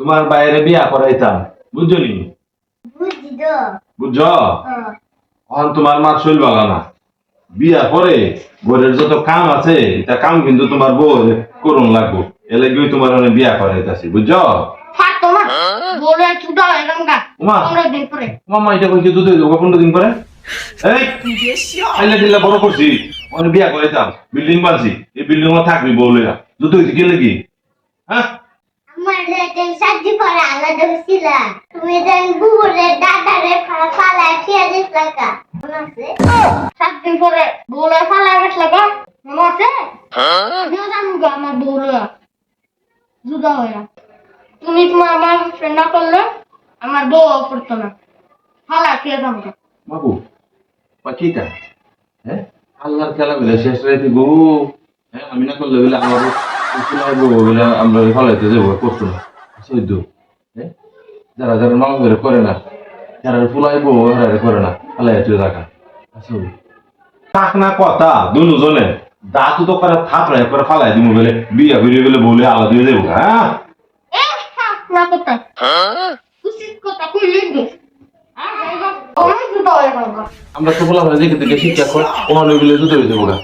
তোমার বাইরে বিয়া করাইতাম। বুঝছ নি? বুঝছি বুঝছ? হ্যাঁ। এখন তোমার মা শৈল বালা না। বিয়া পরে ঘরের যত কাম আছে তা কাম কিন্তু তোমার বউ করুন লাগবো। এলে গিয়ে তোমার অনেক বিয়া করাইতাছি বুঝছ? মামা এটা দুধ পনেরো দিন পরে? এই আইলা বড় করছি। অনেক বিয়া করাইতাম বিল্ডিং বানছি। এই বিল্ডিং থাকবি বউলে দুধ হইছে কি হ্যাঁ? লেটে সাজি পরে আলাদা হইছিল তুমি যেন বুবুরে দাদারে ফালায় খেয়ে মনে আছে? সাত দিন পরে বলে ফালায় গেছ লাগা মনে আছে? আমিও জানো গো আমার বউরে জুদা হয়ে তুমি তোমার আমার ফ্রেন্ড না করলে আমার বউ করতো না। ফালা খেয়ে যাব বাবু কিটা হ্যাঁ? আল্লাহর খেলা বলে শেষ রাইতে গো হ্যাঁ আমি না করলে বলে আমার আমরা ফলাইতে যাব করতো না হ্যাঁ যারা যারা মামা করে করে না যারা ফুলাইবো যারা করে না। ফালাই তুই আসলে থাক না কথা দুজনে। দাঁতু তো করে থাপ রে করে ফালাই দিমু বলে। বিয়া করে বলে বলে আলাদা দিয়ে দেবো হ্যাঁ? না উচিত কথা গেল আমরা তো বলা হয় দেখে দেখে শিক্ষা কর ওখানে বলে দুটো হয়ে যাব গা